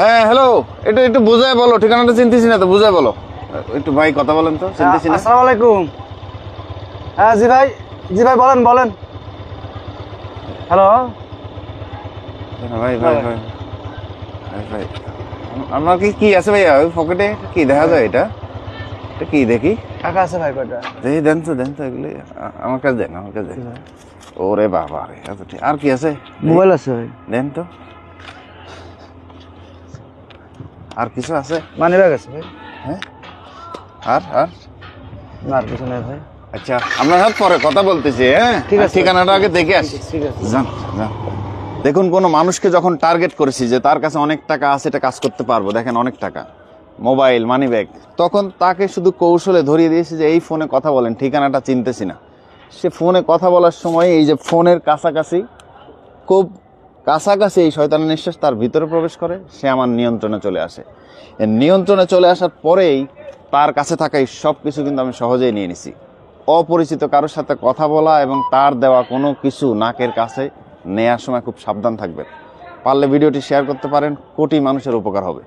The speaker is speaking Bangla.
হ্যাঁ হ্যালো একটু একটু বুঝায় বলো ঠিকানাটা চিনতেছি না তো বুঝায় বলো। একটু ভাই কথা বলেন তো চিনতেছি না? আসসালামু আলাইকুম। হ্যাঁ জি ভাই জি ভাই বলেন বলেন। হ্যালো হ্যাঁ, ভাই ভাই ভাই। ভাই ভাই। আমার কি কি আছে ভাইয়া? ওই পকেটে কি দেখা যায় এটা? এটা কি দেখি? টাকা আছে ভাই কয়টা? দেখি দেন তো দেন তো এগুলি। আমার কাছে দেন আমার কাছে দেন। ওরে বাবা রে আর কি আছে? মোবাইল আছে ভাই। দেন তো। আর কিছু আছে? মানি ব্যাগ আছে ভাই। হ্যাঁ? আর আর? না আর কিছু নাই ভাই। আচ্ছা আমরা হাত পরে কথা বলতেছি হ্যাঁ? ঠিক আছে। ঠিকানাটা আগে দেখে আসি। ঠিক আছে যান যান। দেখুন কোনো মানুষকে যখন টার্গেট করেছি যে তার কাছে অনেক টাকা আছে এটা কাজ করতে পারব দেখেন অনেক টাকা। মোবাইল মানি ব্যাগ তখন তাকে শুধু কৌশলে ধরিয়ে দিয়েছে যে এই ফোনে কথা বলেন ঠিকানাটা চিনতেছি না। সে ফোনে কথা বলার সময় এই যে ফোনের কাছাকাছি খুব কাছাকাছি এই শয়তানের নিঃশ্বাস তার ভিতরে প্রবেশ করে, সে আমার নিয়ন্ত্রণে চলে আসে। এর নিয়ন্ত্রণে চলে আসার পরেই তার কাছে থাকা এই সব কিছু কিন্তু আমি সহজেই নিয়ে নিছি। অপরিচিত কারোর সাথে কথা বলা এবং তার দেওয়া কোনো কিছু নাকের কাছে নেয়ার সময় খুব সাবধান থাকবে পারলে ভিডিওটি শেয়ার করতে পারেন, কোটি মানুষের উপকার হবে।